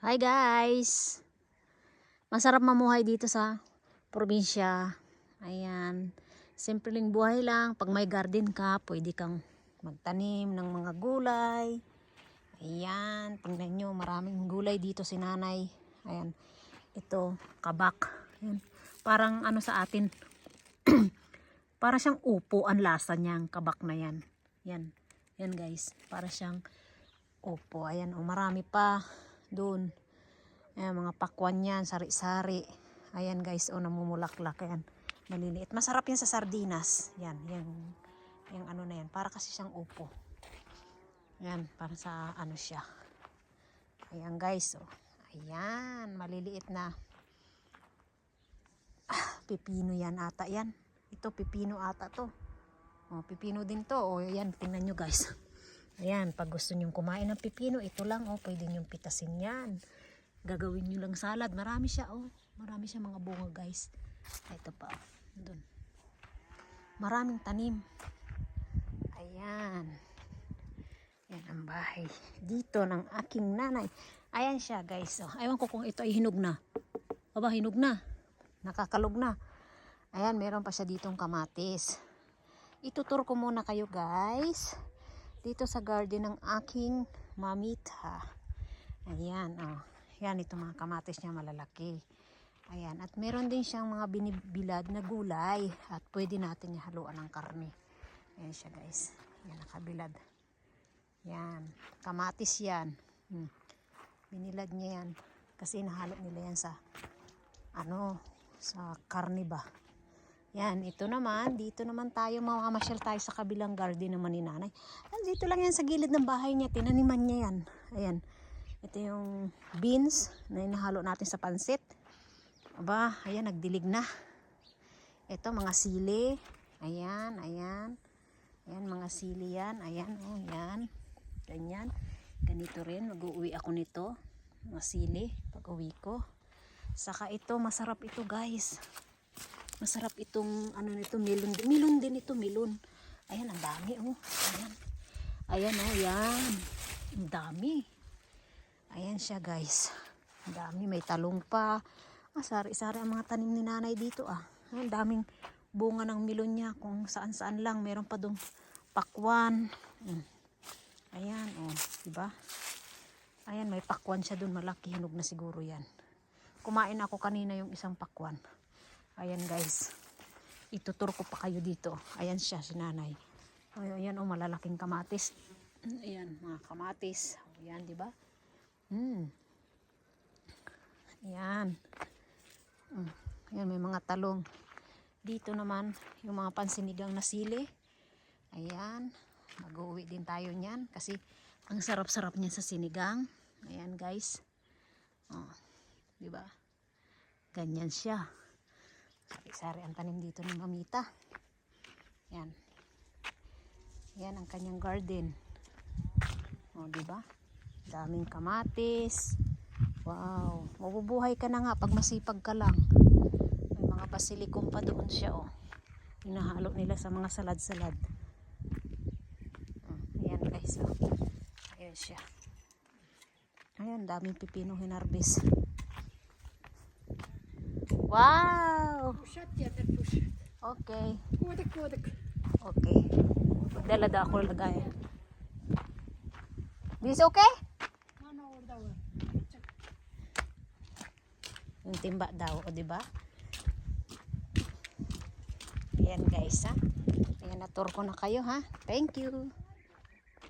Hi guys! Masarap mamuhay dito sa probinsya. Ayan. Simpleng buhay lang. Pag may garden ka, pwede kang magtanim ng mga gulay. Ayan. Tingnan nyo, maraming gulay dito si nanay. Ayan. Ito, kabak. Ayan. Parang ano sa atin. para siyang upo ang lasa niyang kabak na yan. Yan. Yan guys. Para siyang upo. Ayan. O, marami pa doon. Ayan, mga pakwan yan, sari-sari. Ayan guys, o namumulaklak. Ayan, maliliit. Masarap yan sa sardinas. Yan, yung, yung ano na yan. Para kasi siyang upo. Ayan, para sa ano siya. Ayan guys, o. Ayan, maliliit na. Ah, pipino yan ata yan. Ito, pipino ata to. O, pipino din to. O, ayan, tingnan nyo guys. Ayan, pag gusto nyong kumain ng pipino, ito lang, oh, pwede nyong pitasin yan. Gagawin nyo lang salad. Marami siya, oh. Marami siya mga bunga, guys. Ito pa, oh. Doon. Maraming tanim. Ayan. Yan ang bahay. Dito ng aking nanay. Ayan siya, guys. Oh. Ewan ko kung ito ay hinog na. Aba, hinog na. Nakakalog na. Ayan, meron pa siya ditong kamatis. Itutur ko muna kayo, guys dito sa garden ng aking mamita. Ayan, oh. Yan, ito mga kamatis niya malalaki. Ayan, at meron din siyang mga binibilad na gulay at pwede natin haluan ng karne. Ayan siya guys. Yan, nakabilad. Yan, kamatis yan. Hmm. Binilad niya yan. Kasi nahalo nila yan sa ano, sa karne ba. Yan, ito naman, dito naman tayo, mamamasyal tayo sa kabilang garden naman ni nanay. Dito lang yan sa gilid ng bahay niya, tinaniman niya yan. Ayan, ito yung beans na inahalo natin sa pansit. Aba, ayan, nagdilig na. Ito, mga sili. Ayan, ayan. Ayan, mga sili yan. Ayan, oh, yan. Ganyan. Ganito rin, mag-uwi ako nito. Mga sili, pag uwi ko. Saka ito, masarap ito guys. Masarap itong ano nito, melon. Melon din ito, melon. Ayan, ang dami oh. Ayan. Ayan oh, yan. Ang dami. Ayan siya guys. Ang dami, may talong pa. Ah, sari-sari ang mga tanim ni nanay dito ah. Ang daming bunga ng melon niya kung saan-saan lang. Meron pa dong pakwan. Mm. Ayan oh, diba? Ayan, may pakwan siya dun malaki. Hinog na siguro yan. Kumain ako kanina yung isang pakwan. Ayan guys. Itutur ko pa kayo dito. Ayan siya si nanay. Ayan o oh, malalaking kamatis. Ayan mga kamatis. Ayan di ba? Hmm. Ayan. Hmm. Ayan may mga talong. Dito naman yung mga pansinigang na sili. Ayan. Mag-uwi din tayo niyan kasi ang sarap-sarap niya sa sinigang. Ayan guys. Oh, di ba? Ganyan siya. Sari-sari ang tanim dito ni Mamita. Yan. Yan ang kanyang garden. O, di ba? Daming kamatis. Wow. Mabubuhay ka na nga pag masipag ka lang. May mga basilikum pa doon siya, oh. Hinahalo nila sa mga salad-salad. Oh, ayan guys, oh. Ayan siya. Ayan, daming pipino hinarbis. Wow! Pushat yeter pushat. Okay. Kodak kodak. Okay. Magdala daw ako lagay. This okay? Ano orada var? Yung timba daw, o di ba? Ayan guys, ha. Ayan, natur ko na kayo, ha. Thank you.